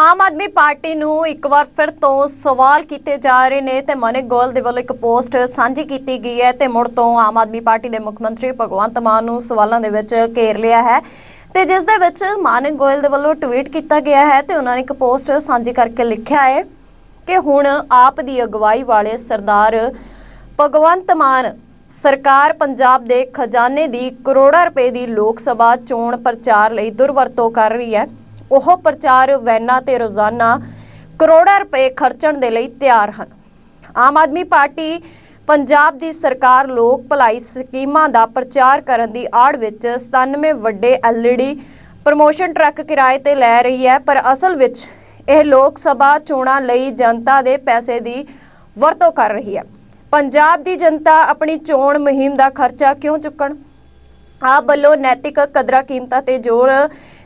Aam Aadmi party ਨੂੰ ਇੱਕ ਵਾਰ ਫਿਰ ਤੋਂ ਸਵਾਲ ਕੀਤੇ ਜਾ ਰਹੇ ਨੇ ਤੇ ਮਨਿਕ ਗੋਲ ਦੇ ਵੱਲੋਂ ਇੱਕ ਪੋਸਟ ਸਾਂਝੀ ਕੀਤੀ ਗਈ ਹੈ ਤੇ ਮੁੜ ਤੋਂ ਆਮ ਆਦਮੀ ਪਾਰਟੀ ਦੇ ਮੁੱਖ ਮੰਤਰੀ ਭਗਵੰਤ ਮਾਨ ਨੂੰ ਸਵਾਲਾਂ ਦੇ ਵਿੱਚ ਘੇਰ ਲਿਆ ਹੈ। ਤੇ ਜਿਸ ਦੇ ਵਿੱਚ ਮਾਨਿਕ ਗੋਇਲ ਦੇ ਵੱਲੋਂ ਟਵੀਟ ਕੀਤਾ ਗਿਆ ਹੈ ਤੇ ਉਹਨਾਂ ਨੇ ਇੱਕ ਪੋਸਟ ਸਾਂਝੀ ਕਰਕੇ ਲਿਖਿਆ ਹੈ ਕਿ ਹੁਣ ਆਪ ਦੀ ਅਗਵਾਈ ਵਾਲੇ ਸਰਦਾਰ ਭਗਵੰਤ ਮਾਨ ਸਰਕਾਰ ਪੰਜਾਬ ਦੇ ਖਜ਼ਾਨੇ ਦੀ ਕਰੋੜਾਂ ਰੁਪਏ ਦੀ ਲੋਕ ਸਭਾ ਚੋਣ ਪ੍ਰਚਾਰ ਲਈ ਦੁਰਵਰਤੋਂ ਕਰ ਰਹੀ ਹੈ। ਉਹ ਪ੍ਰਚਾਰ ਵੈਨਾਂ ਤੇ ਰੋਜ਼ਾਨਾ ਕਰੋੜਾਂ ਰੁਪਏ ਖਰਚਣ ਦੇ ਲਈ ਤਿਆਰ ਹਨ। ਆਮ ਆਦਮੀ ਪਾਰਟੀ ਪੰਜਾਬ ਦੀ ਸਰਕਾਰ ਲੋਕ ਭਲਾਈ ਸਕੀਮਾਂ ਦਾ ਪ੍ਰਚਾਰ ਕਰਨ ਦੀ ਆੜ ਵਿੱਚ 97 ਵੱਡੇ ਐਲਈਡੀ ਪ੍ਰਮੋਸ਼ਨ ਟਰੱਕ ਕਿਰਾਏ ਤੇ ਲੈ ਰਹੀ ਹੈ, ਪਰ ਅਸਲ ਵਿੱਚ ਇਹ ਲੋਕ ਸਭਾ ਚੋਣਾਂ ਲਈ ਜਨਤਾ ਦੇ ਪੈਸੇ ਦੀ ਵਰਤੋਂ ਕਰ ਰਹੀ ਹੈ। ਪੰਜਾਬ ਦੀ ਜਨਤਾ ਆਪਣੀ ਚੋਣ ਮੁਹਿੰਮ ਦਾ ਖਰਚਾ ਕਿਉਂ ਚੁੱਕਣ? ਆਪ ਵੱਲੋਂ ਨੈਤਿਕ ਕਦਰਾਂ ਕੀਮਤਾਂ ਤੇ ਜ਼ੋਰ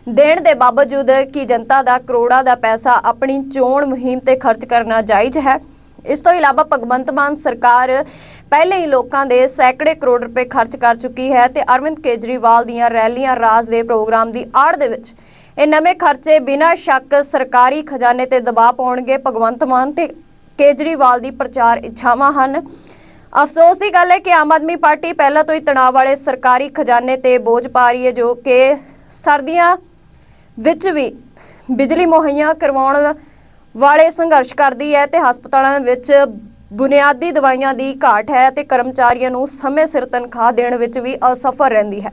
ਦੇਣ ਦੇ ਬਾਵਜੂਦ ਕਿ ਜਨਤਾ ਦਾ ਕਰੋੜਾਂ ਦਾ ਪੈਸਾ ਆਪਣੀ ਚੋਣ ਮੁਹਿੰਮ ਤੇ ਖਰਚ ਕਰਨਾ ਜਾਇਜ਼ ਹੈ। ਇਸ ਤੋਂ ਇਲਾਵਾ ਭਗਵੰਤ ਮਾਨ ਸਰਕਾਰ ਪਹਿਲੇ ਹੀ ਲੋਕਾਂ ਦੇ ਸੈਂਕੜੇ ਕਰੋੜ ਰੁਪਏ ਖਰਚ ਕਰ ਚੁੱਕੀ ਹੈ ਤੇ ਅਰਵਿੰਦ ਕੇਜਰੀਵਾਲ ਦੀਆਂ ਰੈਲੀਆਂ ਰਾਜ ਦੇ ਪ੍ਰੋਗਰਾਮ ਦੀ ਆੜ ਦੇ ਵਿੱਚ। ਇਹ ਨਵੇਂ ਖਰਚੇ ਬਿਨਾਂ ਸ਼ੱਕ ਸਰਕਾਰੀ ਖਜ਼ਾਨੇ ਤੇ ਦਬਾਅ ਪਾਉਣਗੇ ਭਗਵੰਤ ਮਾਨ ਤੇ ਕੇਜਰੀਵਾਲ ਦੀ ਪ੍ਰਚਾਰ ਇੱਛਾਵਾਂ ਹਨ। ਅਫਸੋਸ ਦੀ ਗੱਲ ਹੈ ਕਿ ਆਮ ਆਦਮੀ ਪਾਰਟੀ ਪਹਿਲਾਂ ਤੋਂ ਹੀ ਤਣਾਅ ਵਾਲੇ ਸਰਕਾਰੀ ਖਜ਼ਾਨੇ ਤੇ ਬੋਝ ਪਾ ਰਹੀ ਹੈ, ਜੋ ਕਿ ਸਰਦੀਆਂ ਵਿੱਚ ਵੀ ਬਿਜਲੀ ਮੁਹੱਈਆ ਕਰਵਾਉਣ ਵਾਲੇ ਸੰਘਰਸ਼ ਕਰਦੀ ਹੈ ਤੇ ਹਸਪਤਾਲਾਂ ਵਿੱਚ ਬੁਨਿਆਦੀ ਦਵਾਈਆਂ ਦੀ ਘਾਟ ਹੈ ਤੇ ਕਰਮਚਾਰੀਆਂ ਨੂੰ ਸਮੇਂ ਸਿਰ ਤਨਖਾਹ ਦੇਣ ਵਿੱਚ ਵੀ ਅਸਫਲ ਰਹਿੰਦੀ ਹੈ।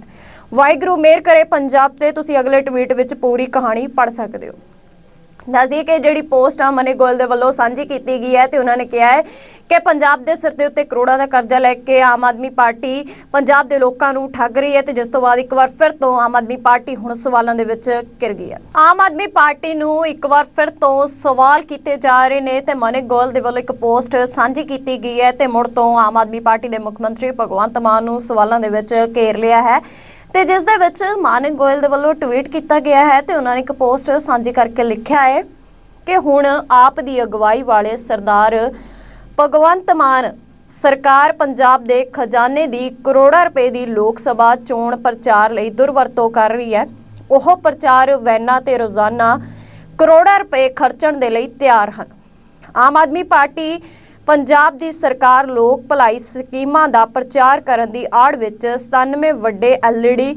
ਵਾਹਿਗੁਰੂ, ਮੇਰ ਕਰੇ ਪੰਜਾਬ ਤੇ ਤੁਸੀਂ ਅਗਲੇ ਟਵੀਟ ਵਿੱਚ ਪੂਰੀ ਕਹਾਣੀ ਪੜ੍ਹ ਸਕਦੇ ਹੋ। ਦੱਸਦੀਏ ਕਿ ਜਿਹੜੀ ਪੋਸਟ ਆ ਮਨੀ ਗੋਇਲ ਦੇ ਵੱਲੋਂ ਸਾਂਝੀ ਕੀਤੀ ਗਈ ਹੈ ਤੇ ਉਹਨਾਂ ਨੇ ਕਿਹਾ ਹੈ ਕਿ ਪੰਜਾਬ ਦੇ ਸਿਰ ਦੇ ਉੱਤੇ ਕਰੋੜਾਂ ਦਾ ਕਰਜ਼ਾ ਲੈ ਕੇ ਆਮ ਆਦਮੀ ਪਾਰਟੀ ਪੰਜਾਬ ਦੇ ਲੋਕਾਂ ਨੂੰ ਠੱਗ ਰਹੀ ਹੈ ਤੇ ਜਿਸ ਤੋਂ ਬਾਅਦ ਇੱਕ ਵਾਰ ਫਿਰ ਤੋਂ ਆਮ ਆਦਮੀ ਪਾਰਟੀ ਹੁਣ ਸਵਾਲਾਂ ਦੇ ਵਿੱਚ ਘਿਰ ਗਈ ਹੈ। ਆਮ ਆਦਮੀ ਪਾਰਟੀ ਨੂੰ ਇੱਕ ਵਾਰ ਫਿਰ ਤੋਂ ਸਵਾਲ ਕੀਤੇ ਜਾ ਰਹੇ ਨੇ ਤੇ ਮਨੀ ਗੋਇਲ ਦੇ ਵੱਲੋਂ ਇੱਕ ਪੋਸਟ ਸਾਂਝੀ ਕੀਤੀ ਗਈ ਹੈ ਤੇ ਮੁੜ ਤੋਂ ਆਮ ਆਦਮੀ ਪਾਰਟੀ ਦੇ ਮੁੱਖ ਮੰਤਰੀ ਭਗਵੰਤ ਮਾਨ ਨੂੰ ਸਵਾਲਾਂ ਦੇ ਵਿੱਚ ਘੇਰ ਲਿਆ ਹੈ। ਤੇ ਜਿਸ ਦੇ ਵਿੱਚ ਮਾਨਕ ਗੋਇਲ ਦੇ ਵੱਲੋਂ ਟਵੀਟ ਕੀਤਾ ਗਿਆ ਹੈ ਤੇ ਉਹਨਾਂ ਨੇ ਇੱਕ ਪੋਸਟ ਸਾਂਝੀ ਕਰਕੇ ਲਿਖਿਆ ਹੈ ਕਿ ਹੁਣ ਆਪ ਦੀ ਅਗਵਾਈ ਵਾਲੇ ਸਰਦਾਰ ਭਗਵੰਤ ਮਾਨ ਸਰਕਾਰ ਪੰਜਾਬ ਦੇ ਖਜ਼ਾਨੇ ਦੀ ਕਰੋੜਾਂ ਰੁਪਏ ਦੀ ਲੋਕ ਸਭਾ ਚੋਣ ਪ੍ਰਚਾਰ ਲਈ ਦੁਰਵਰਤੋਂ ਕਰ ਰਹੀ ਹੈ। ਉਹ ਪ੍ਰਚਾਰ ਵੈਨਾਂ ਤੇ ਰੋਜ਼ਾਨਾ ਕਰੋੜਾਂ ਰੁਪਏ ਖਰਚਣ ਦੇ ਲਈ ਤਿਆਰ ਹਨ। ਆਮ ਆਦਮੀ ਪਾਰਟੀ ਪੰਜਾਬ ਦੀ ਸਰਕਾਰ ਲੋਕ ਭਲਾਈ ਸਕੀਮਾਂ ਦਾ ਪ੍ਰਚਾਰ ਕਰਨ ਦੀ ਆੜ ਵਿੱਚ 97 ਵੱਡੇ ਐਲਈਡੀ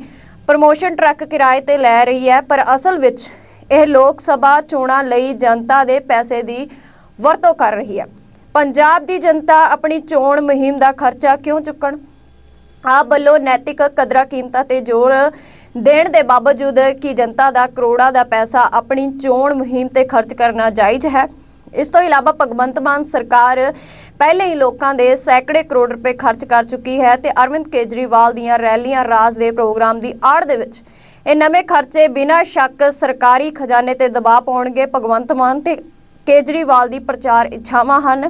ਪ੍ਰਮੋਸ਼ਨ ਟਰੱਕ ਕਿਰਾਏ ਤੇ ਲੈ ਰਹੀ ਹੈ, ਪਰ ਅਸਲ ਵਿੱਚ ਇਹ ਲੋਕ ਸਭਾ ਚੋਣਾਂ ਲਈ ਜਨਤਾ ਦੇ ਪੈਸੇ ਦੀ ਵਰਤੋਂ ਕਰ ਰਹੀ ਹੈ। ਪੰਜਾਬ ਦੀ ਜਨਤਾ ਆਪਣੀ ਚੋਣ ਮੁਹਿੰਮ ਦਾ ਖਰਚਾ ਕਿਉਂ ਚੁੱਕਣ? ਆਪ ਵੱਲੋਂ ਨੈਤਿਕ ਕਦਰਾਂ ਕੀਮਤਾਂ ਤੇ ਜ਼ੋਰ ਦੇਣ ਦੇ ਬਾਵਜੂਦ ਕਿ ਜਨਤਾ ਦਾ ਕਰੋੜਾਂ ਦਾ ਪੈਸਾ ਆਪਣੀ ਚੋਣ ਮੁਹਿੰਮ ਤੇ ਖਰਚ ਕਰਨਾ ਜਾਇਜ਼ ਹੈ? ਇਸ ਤੋਂ ਇਲਾਵਾ ਭਗਵੰਤ ਮਾਨ ਸਰਕਾਰ ਪਹਿਲੇ ਹੀ ਲੋਕਾਂ ਦੇ ਸੈਂਕੜੇ ਕਰੋੜ ਰੁਪਏ ਖਰਚ ਕਰ ਚੁੱਕੀ ਹੈ ਤੇ ਅਰਵਿੰਦ ਕੇਜਰੀਵਾਲ ਦੀਆਂ ਰੈਲੀਆਂ ਰਾਜ ਦੇ ਪ੍ਰੋਗਰਾਮ ਦੀ ਆੜ ਦੇ ਵਿੱਚ। ਇਹ ਨਵੇਂ ਖਰਚੇ ਬਿਨਾਂ ਸ਼ੱਕ ਸਰਕਾਰੀ ਖਜ਼ਾਨੇ ਤੇ ਦਬਾਅ ਪਾਉਣਗੇ। ਭਗਵੰਤ ਮਾਨ ਤੇ ਕੇਜਰੀਵਾਲ ਦੀ ਪ੍ਰਚਾਰ ਇੱਛਾਵਾਂ ਹਨ।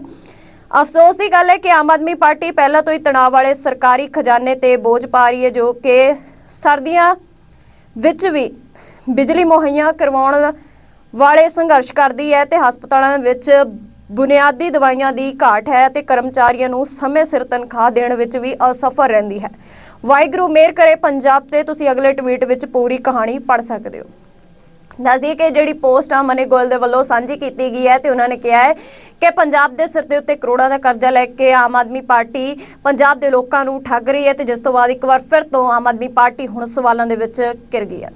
ਅਫਸੋਸ ਦੀ ਗੱਲ ਹੈ ਕਿ ਆਮ ਆਦਮੀ ਪਾਰਟੀ ਪਹਿਲਾਂ ਤੋਂ ਹੀ ਤਣਾਅ ਵਾਲੇ ਸਰਕਾਰੀ ਖਜ਼ਾਨੇ ਤੇ ਬੋਝ ਪਾ ਰਹੀ ਹੈ, ਜੋ ਕਿ ਸਰਦੀਆਂ ਵਿੱਚ ਵੀ ਬਿਜਲੀ ਮੁਹੱਈਆ ਕਰਵਾਉਣ ਵਾਲੇ ਸੰਘਰਸ਼ ਕਰਦੀ ਹੈ ਤੇ ਹਸਪਤਾਲਾਂ ਵਿੱਚ ਬੁਨਿਆਦੀ ਦਵਾਈਆਂ ਦੀ ਘਾਟ ਹੈ ਤੇ ਕਰਮਚਾਰੀਆਂ ਨੂੰ ਸਮੇਂ ਸਿਰ ਤਨਖਾਹ ਦੇਣ ਵਿੱਚ ਵੀ ਅਸਫਲ ਰਹਿੰਦੀ ਹੈ। ਵਾਹਿਗੁਰੂ ਮੇਰ ਕਰੇ ਪੰਜਾਬ ਤੇ, ਤੁਸੀਂ ਅਗਲੇ ਟਵੀਟ ਵਿੱਚ ਪੂਰੀ ਕਹਾਣੀ ਪੜ੍ਹ ਸਕਦੇ ਹੋ। ਦੱਸਦੀ ਕਿ ਜਿਹੜੀ ਪੋਸਟ ਆ ਮਨੀ ਗੋਇਲ ਦੇ ਵੱਲੋਂ ਸਾਂਝੀ ਕੀਤੀ ਗਈ ਹੈ ਤੇ ਉਹਨਾਂ ਨੇ ਕਿਹਾ ਹੈ ਕਿ ਪੰਜਾਬ ਦੇ ਸਿਰ ਦੇ ਉੱਤੇ ਕਰੋੜਾਂ ਦਾ ਕਰਜ਼ਾ ਲੈ ਕੇ ਆਮ ਆਦਮੀ ਪਾਰਟੀ ਪੰਜਾਬ ਦੇ ਲੋਕਾਂ ਨੂੰ ਠੱਗ ਰਹੀ ਹੈ ਤੇ ਜਿਸ ਤੋਂ ਬਾਅਦ ਇੱਕ ਵਾਰ ਫਿਰ ਤੋਂ ਆਮ ਆਦਮੀ ਪਾਰਟੀ ਹੁਣ ਸਵਾਲਾਂ ਦੇ ਵਿੱਚ ਘਿਰ ਗਈ ਹੈ।